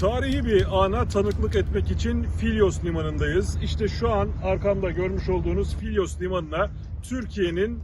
Tarihi bir ana tanıklık etmek için Filyos Limanı'ndayız. İşte şu an arkamda görmüş olduğunuz Filyos Limanı'na Türkiye'nin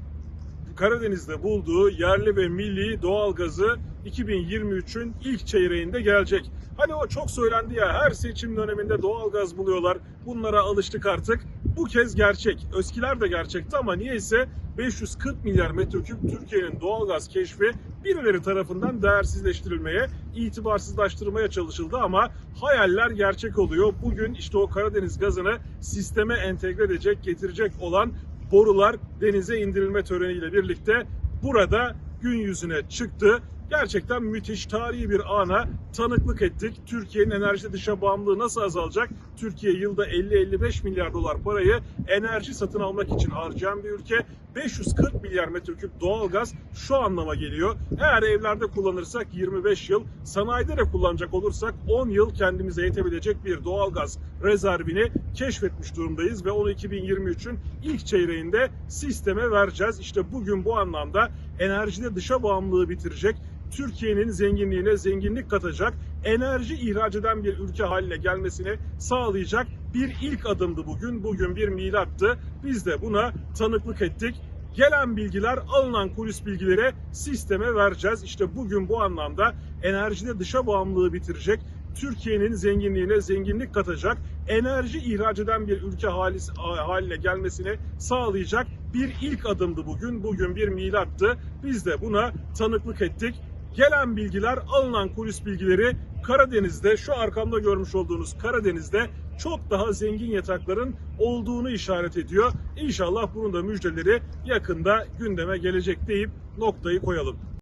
Karadeniz'de bulduğu yerli ve milli doğalgazı 2023'ün ilk çeyreğinde gelecek. Hani o çok söylendi ya her seçim döneminde doğalgaz buluyorlar. Bunlara alıştık artık. Bu kez gerçek. Öskiler de gerçekti ama niyeyse 540 milyar metreküp Türkiye'nin doğalgaz keşfi birileri tarafından değersizleştirilmeye, itibarsızlaştırmaya çalışıldı ama hayaller gerçek oluyor. Bugün işte o Karadeniz gazını sisteme entegre edecek, getirecek olan borular denize indirilme töreniyle birlikte burada gün yüzüne çıktı. Gerçekten müthiş tarihi bir ana tanıklık ettik. Türkiye'nin enerji dışa bağımlılığı nasıl azalacak? Türkiye yılda 50-55 milyar dolar parayı enerji satın almak için harcayan bir ülke. 540 milyar metreküp doğalgaz şu anlama geliyor. Eğer evlerde kullanırsak 25 yıl, sanayide de kullanacak olursak 10 yıl kendimize yetebilecek bir doğalgaz rezervini keşfetmiş durumdayız ve onu 2023'ün ilk çeyreğinde sisteme vereceğiz. İşte bugün bu anlamda enerjide dışa bağımlılığı bitirecek, Türkiye'nin zenginliğine zenginlik katacak, enerji ihraç eden bir ülke haline gelmesini sağlayacak bir ilk adımdı bugün. Bugün bir milattı. Biz de buna tanıklık ettik. Gelen bilgiler, alınan kulis bilgileri sisteme vereceğiz. İşte bugün bu anlamda enerjide dışa bağımlılığı bitirecek, Türkiye'nin zenginliğine zenginlik katacak, enerji ihraç eden bir ülke haline gelmesini sağlayacak bir ilk adımdı bugün. Bugün bir milattı. Biz de buna tanıklık ettik. Gelen bilgiler, alınan kulis bilgileri Karadeniz'de, şu arkamda görmüş olduğunuz Karadeniz'de çok daha zengin yatakların olduğunu işaret ediyor. İnşallah bunun da müjdeleri yakında gündeme gelecek deyip noktayı koyalım.